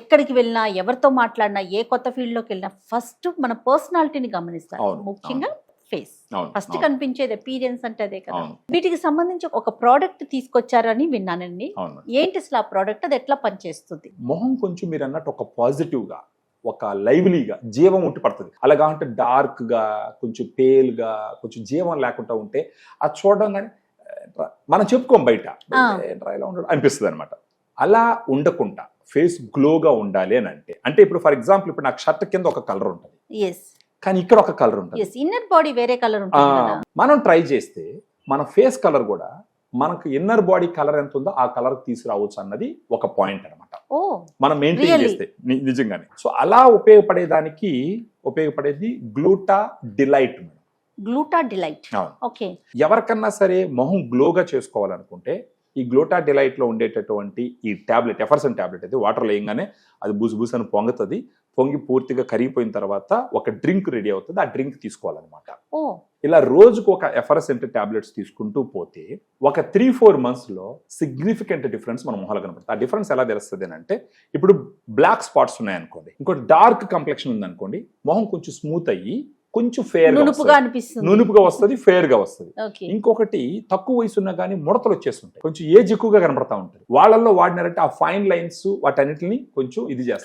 ఎక్కడికి వెళ్ళినా ఎవరితో మాట్లాడినా ఏ కొత్త ఫీల్డ్లోకి వెళ్ళినా ఫస్ట్ మన పర్సనాలిటీని గమనిస్తారు. ముఖ్యంగా ఫేస్. ఫస్ట్ కనిపించేది అపీరియన్స్ అంటే అదే కదా. వీటికి సంబంధించి ఒక ప్రోడక్ట్ తీసుకొచ్చారని విన్నానండి. ఏంటి అసలు ఆ ప్రోడక్ట్ అది ఎట్లా పనిచేస్తుంది? మొహం కొంచెం మీరు అన్నట్టు ఒక పాజిటివ్గా ఒక లైవ్లీగా జీవం ఉంటే పడుతుంది. అలాగా అంటే డార్క్గా కొంచెం పేల్గా కొంచెం జీవం లేకుండా ఉంటే అది చూడడం కానీ మనం చెప్పుకోం బయట. ఇలా ఉండడు అనిపిస్తుంది అనమాట అలా ఉండకుండా ఫేస్ గ్లోగా ఉండాలి అని అంటే అంటే ఇప్పుడు ఫర్ ఎగ్జాంపుల్ ఇప్పుడు నాకు షర్ట్ కింద ఒక కలర్ ఉంటుంది. కానీ ఇక్కడ ఒక కలర్ ఉంటుంది. ఇన్నర్ బాడీ వేరే కలర్ మనం ట్రై చేస్తే మన ఫేస్ కలర్ కూడా మనకు ఇన్నర్ బాడీ కలర్ ఎంత ఉందో ఆ కలర్ తీసుకురావచ్చు అన్నది ఒక పాయింట్ అన్నమాట. ఓ మనం మెయింటైన్? చేస్తే నిజంగానే. సో అలా ఉపయోగపడేదానికి ఉపయోగపడేది Gluta Delight madam. Gluta Delight. Okay ఎవరికన్నా సరే మొహం గ్లోగా చేసుకోవాలనుకుంటే ఈ గ్లూటా డిలైట్లో ఉండేటటువంటి ఈ టాబ్లెట్ ఎఫర్సన్ టాబ్లెట్ అయితే వాటర్ లేయంగానే అది బుసు బుసు అని పొంగుతుంది పొంగి పూర్తిగా కరిగిపోయిన తర్వాత ఒక డ్రింక్ రెడీ అవుతుంది ఆ డ్రింక్ తీసుకోవాలన్నమాట. ఇలా రోజుకు ఒక ఎఫర్సెంట్ టాబ్లెట్స్ తీసుకుంటూ పోతే ఒక త్రీ ఫోర్ మంత్స్లో సిగ్నిఫికెంట్ డిఫరెన్స్ మన మొహాలు కనపడుతుంది. ఆ డిఫరెన్స్ ఎలా తెలుస్తుంది అంటే ఇప్పుడు బ్లాక్ స్పాట్స్ ఉన్నాయనుకోండి ఇంకోటి డార్క్ కంప్లెక్షన్ ఉందనుకోండి మొహం కొంచెం స్మూత్ అయ్యి కొంచెం ఫేర్ నునుపుగా అనిపిస్తుంది. నునుపుగా వస్తుంది ఫేర్గా వస్తుంది. ఇంకొకటి తక్కువ వయసు ఉన్నా కానీ ముడతలు వచ్చేస్తుంటాయి. కొంచెం ఏజ్ ఎక్కువగా కనపడతా ఉంటుంది. వాళ్ళల్లో వాడినారంటే ఆ ఫైన్ లైన్స్ వాటన్నిటిని కొంచెం ఇది చేస్తారు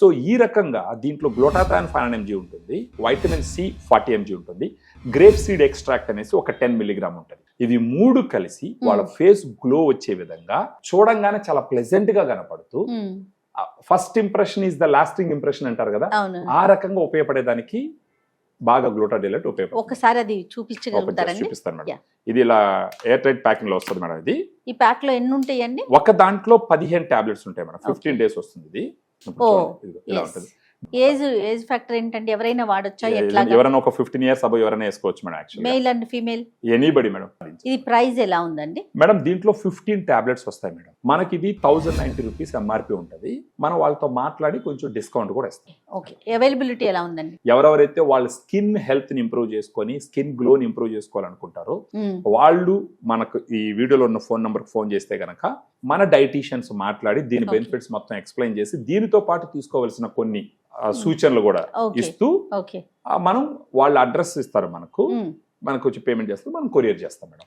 సో ఈ రకంగా దీంట్లో గ్లోటాథాన్ ఫైవ్ ఎంజీ ఉంటుంది వైటమిన్ సి ఫార్టీ ఎంజీ ఉంటుంది గ్రేప్ సీడ్ ఎక్స్ట్రాక్ట్ అనేసి ఒక టెన్ మిల్లీగ్రామ్ ఉంటుంది. ఇవి మూడు కలిసి వాళ్ళ ఫేస్ గ్లో వచ్చే విధంగా చూడంగానే చాలా ప్లెజెంట్గా కనపడుతూ. First impression is the lasting impression అంటారు కదా? ఆ రకంగా ఉపయోగపడేదానికి బాగా గ్లూటా డిలైట్ ఉపయోగపడుతుంది ఒకసారి అది చూపించగలుగుతారండి? చూపిస్తాను మేడం. ఇది ఇలా ఎయిర్ టైట్ ప్యాకింగ్లో వస్తుంది మేడం ఇది. ఈ ప్యాక్లో ఎన్ని ఉంటాయండి? ఒక దాంట్లో పదిహేను టాబ్లెట్స్ ఉంటాయి మేడం. ఫిఫ్టీన్ డేస్ వస్తుంది ఇది. ఇలా. ఉంటుంది. ఏజ్ ఏజ్ ఫ్యాక్టర్ ఏంటంటే ఎవరైనా వాడొచ్చా? ఎట్లా ఎవరైనా ఒక ఫిఫ్టీన్ ఇయర్స్ అబో ఎవరైనా వేసుకోవచ్చు madam actually male and female anybody madam. ఇది ప్రైస్ ఎలా ఉందండి? మేడం దీంట్లో ఫిఫ్టీన్ టాబ్లెట్స్ వస్తాయి మేడం. మనకి ఇది థౌజండ్ నైన్టీ రూపీస్ ఎంఆర్పి ఉంటుంది. మనం వాళ్ళతో మాట్లాడి కొంచెం డిస్కౌంట్ కూడా ఇస్తాం. ఓకే అవైలబిలిటీ ఎలా ఉందండి? ఎవరెవరైతే వాళ్ళ స్కిన్ హెల్త్ని ఇంప్రూవ్ చేసుకొని స్కిన్ గ్లోని ఇంప్రూవ్ చేసుకోవాలనుకుంటారో మ్మ్. వాళ్ళు మనకు ఈ వీడియోలో ఉన్న ఫోన్ నంబర్ ఫోన్ చేస్తే గనక మన డైటీషియన్స్ మాట్లాడి దీని. బెనిఫిట్స్ మొత్తం ఎక్స్ప్లెయిన్ చేసి దీనితో పాటు తీసుకోవాల్సిన కొన్ని ఆ, సూచనలు కూడా ఇస్తూ మనం వాళ్ళ అడ్రస్ ఇస్తారు మనకు. మ్మ్. మనకు వచ్చి పేమెంట్ చేస్తారు మనం కొరియర్ చేస్తాం మేడం.